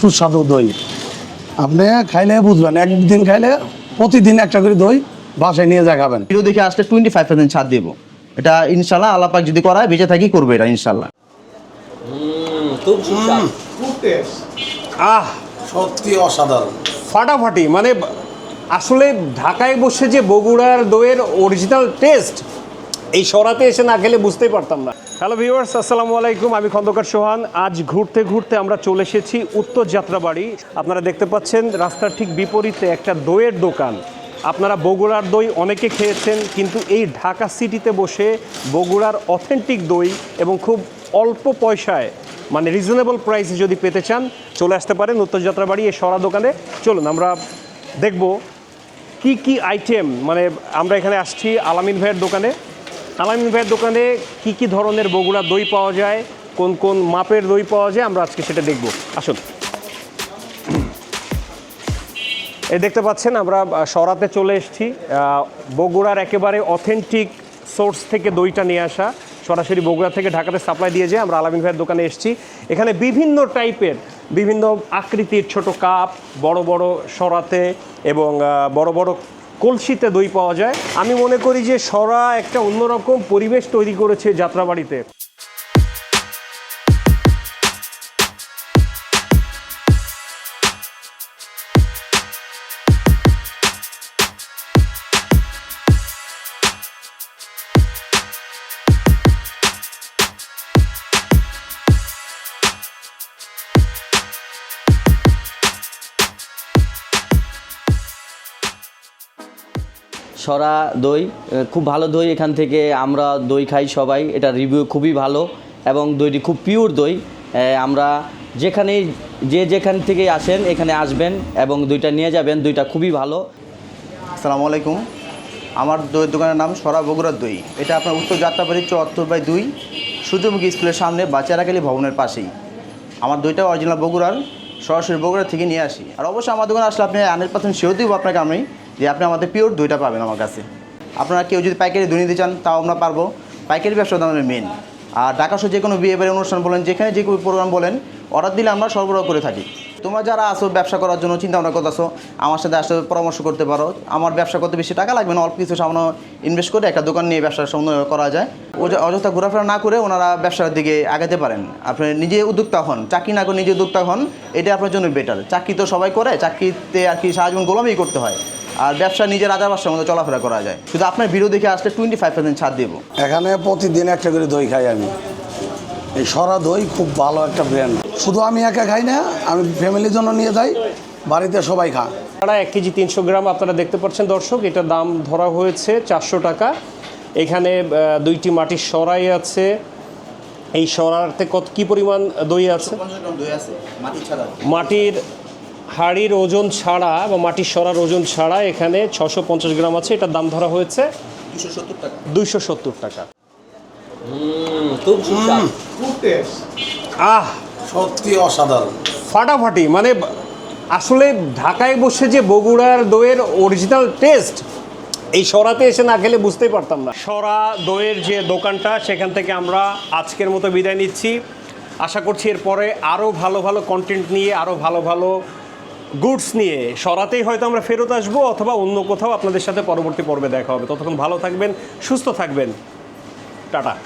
সুস্বাদু দই। আপনি খাইলে বুঝবেন একদিন খাইলে প্রতিদিন একটা করে দই বাসায় নিয়ে যা খাবেন। ভিডিও দেখে আসলে টোয়েন্টি ফাইভ পার্সেন্ট ছাড় দেবো। এটা ইনশাল্লাহ আলাপাক যদি করায় বেঁচে থাকি করবে এটা ইনশাল্লাহ। আহ! সত্যি অসাধারণ। ফাটাফাটি মানে আসলে ঢাকায় বসে যে বগুড়ার দইয়ের অরিজিনাল টেস্ট এই সরাতে এসে না খেলে বুঝতেই পারতাম না। হ্যালো ভিউয়ার্স আসসালামু আলাইকুম। আমি খন্দকার সোহান। আজ ঘুরতে ঘুরতে আমরা চলে এসেছি উত্তর যাত্রাবাড়ি। আপনারা দেখতে পাচ্ছেন, রাস্তার ঠিক বিপরীতে একটা দইয়ের দোকান। আপনারা বগুড়ার দই অনেকে খেয়েছেন, কিন্তু এই ঢাকা সিটিতে বসে বগুড়ার অথেন্টিক দই এবং খুব অল্প পয়সায় মানে রিজনেবল প্রাইসে যদি পেতে চান, চলে আসতে পারেন উত্তর যাত্রাবাড়ি এই সরা দোকানে। চলুন, আমরা দেখব কি কি আইটেম মানে আমরা এখানে আসছি আলামিন ভাইয়ের দোকানে। আলামিন ভাইয়ের দোকানে কি কি ধরনের বগুড়া দই পাওয়া যায়, কোন কোন মাপের দই পাওয়া যায়, আমরা আজকে সেটা দেখব। আসুন। এই দেখতে পাচ্ছেন, আমরা সরাতে চলে এসেছি। বগুড়ার একেবারে অথেন্টিক সোর্স থেকে দইটা নিয়ে আসা। সরাসরি বগুড়া থেকে ঢাকাতে সাপ্লাই দিয়ে যায় আমরা আলামিন ভাইয়ের দোকানে এসেছি। এখানে বিভিন্ন টাইপের বিভিন্ন আকৃতির ছোট কাপ বড় বড় সরাতে এবং বড় বড় কলসিতে দই পাওয়া যায়। আমি মনে করি যে সরা একটা অন্যরকম পরিবেশ তৈরি করেছে যাত্রাবাড়িতে। সরা দই খুব ভালো দই এখান থেকে আমরা দই খাই সবাই। এটা রিভিউ খুবই ভালো এবং দইটি খুব পিওর দই। আমরা যেখানেই, যে যেখান থেকে আসেন এখানে আসবেন এবং দইটা নিয়ে যাবেন, দইটা খুবই ভালো। আসসালামু আলাইকুম। আমার দইয়ের দোকানের নাম সরা বগুড়ার দই। এটা আপনার উত্তর যাত্রাবাড়ি চুয়াত্তর বাই দুই, সূর্যমুখী স্কুলের সামনে বাচ্চারাকালী ভবনের পাশেই। আমার দইটা অরিজিনাল বগুড়ার, সরাসরি বগুড়া থেকে নিয়ে আসি। আর অবশ্যই আমার দোকানে আসলে আপনি হান্ড্রেড পার্সেন্ট শিওর দিব আপনাকে আমি। যে আপনি আমাদের পিওর দুইটা পাবেন আমার কাছে। আপনারা কেউ যদি পাইকারি দই নিতে চান, তাও আমরা পারব। পাইকারি ব্যবসা আমাদের মেন আর ঢাকা সহ যে কোনো বিয়ে বাড়ি অনুষ্ঠান বলেন, যেখানে যে কোনো প্রোগ্রাম বলেন, অর্ডার দিলে আমরা সরবরাহ করে থাকি। তোমরা যারা আসো ব্যবসা করার জন্য চিন্তা ভাবনা করতেছো আমার সাথে আসতে পরামর্শ করতে পারো। আমার ব্যবসা করতে বেশি টাকা লাগবে না, অল্প কিছু সামান্য ইনভেস্ট করে একটা দোকান নিয়ে ব্যবসা সুন্দর করা যায়। ও- অযথা ঘোরাফেরা না করে ওনারা ব্যবসার দিকে আগাতে পারেন। আপনি নিজে উদ্যোক্তা হন, চাকরি না করে নিজে উদ্যোক্তা হন এটা আপনার জন্য বেটার চাকরি তো সবাই করে, চাকরিতে আর কি সারা জীবন গোলামি করতে হয়। আর ব্যবসা নিজের রাজা বাসার মতো চলাফেরা করা যায়। শুধু আপনার ভিডিও দেখে আসলে টোয়েন্টি ফাইভ পার্সেন্ট ছাড় দেবো। এখানে প্রতিদিন একটা করে দই খাই আমি। এই সরা দই খুব ভালো একটা ব্র্যান্ড শুধু আমি একা খাই না আমি ফ্যামিলির জন্য নিয়ে যাই বাড়িতে সবাই খা ছাড়া এক কেজি তিনশো গ্রাম আপনারা দেখতে পাচ্ছেন দর্শক এটার দাম ধরা হয়েছে চারশো টাকা। এখানে দুইটি মাটির সরাই আছে। এই সরাতে কত কি পরিমাণ দই আছে? মাটির হাড়ির ওজন ছাড়া বা মাটির সরার ওজন ছাড়া এখানে ছশো পঞ্চাশ গ্রাম আছে এটার দাম ধরা হয়েছে দুশো সত্তর টাকা। দুইশো সত্তর টাকা। আহ! সত্যি অসাধারণ। ফাটাফাটি মানে আসলে ঢাকায় বসে যে বগুড়ার দইয়ের অরিজিনাল টেস্ট এই সরাতে এসে না খেলে বুঝতেই পারতাম না। সরা দইয়ের যে দোকানটা সেখান থেকে আমরা আজকের মতো বিদায় নিচ্ছি। আশা করছি এরপরে আরও ভালো ভালো কন্টেন্ট নিয়ে আরও ভালো ভালো গুডস নিয়ে। সরাতেই হয়তো আমরা ফেরত আসব অথবা অন্য কোথাও আপনাদের সাথে পরবর্তী পর্বে দেখা হবে। ততক্ষণ ভালো থাকবেন, সুস্থ থাকবেন। টাটা।